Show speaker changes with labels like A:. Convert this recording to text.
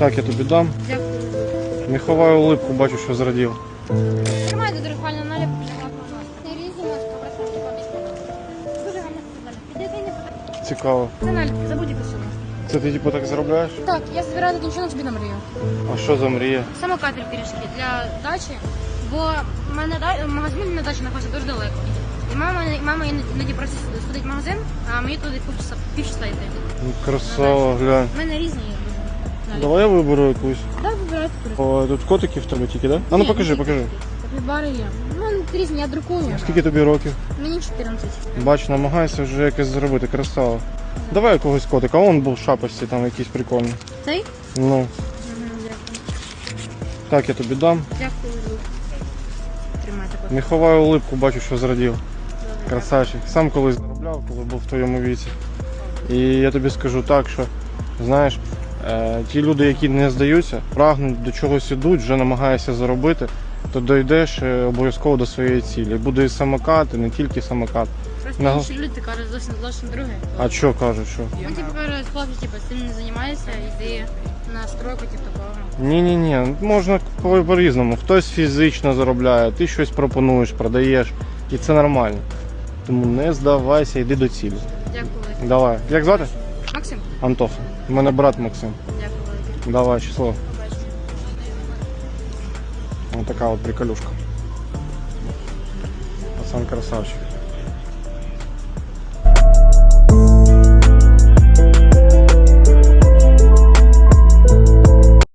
A: Так, я тобі дам.
B: Дякую.
A: Не ховаю улипку, бачу, що зрадів.
B: Наліпку сказали. Підійди не потрібно.
A: Цікаво.
B: Це наліпки, забудь себе.
A: Це ти типу так заробляєш?
B: Так, я збираю таким чином собі на мрію.
A: А що за мрія?
B: Самокатер пиріжки для дачі, бо в мене да- магазин на дачі знаходиться дуже далеко. І мама, мама іноді просить сходити в магазин, а мені туди півчаса, півчаса йти.
A: Ну, Красава, глянь.
B: Наліпки.
A: Давай я виберу якусь.
B: Так, вибирайте.
A: О, тут котики в тебе тільки, да? А ну
B: Ні,
A: покажи,
B: ні,
A: покажи.
B: Капібари є. Ну, різні, я друкую.
A: Скільки тобі років?
B: Мені 14.
A: Бач, намагайся вже якось зробити, красава. Давай якогось котика, а он був в шапочці там якийсь прикольний.
B: Цей?
A: Ну,
B: Мгм, Дякую.
A: так, я тобі дам.
B: Дякую. Тримайте кот.
A: Не ховаю улипку, бачу, що зрадів. Красавчик. Сам колись заробляв, коли був в твоєму віці. І я тобі скажу так, що знаєш, ті люди, які не здаються, прагнуть до чогось ідуть, вже намагаються заробити, то дійдеш е, обов'язково до своєї цілі. Буде і самокат, і не тільки самокат.
B: Просто
A: Нага-
B: інші люди кажуть зовсім зовсім друге.
A: А що кажуть, що?
B: Ну, типу, кажуть, хлопці, типу, з цим не займаєшся, йди на стройку, типу, такого.
A: Ні, ні, ні, можна по- по-різному. Хтось фізично заробляє, ти щось пропонуєш, продаєш, і це нормально. Тому не здавайся, йди до цілі.
B: Дякую.
A: Давай. Як звати?
B: Максим,
A: Антоха. У мене брат Максим.
B: дякую. велике.
A: Давай, щасливо.
B: Побачимо.
A: Вот такая вот приколюшка. Пацан красавчик.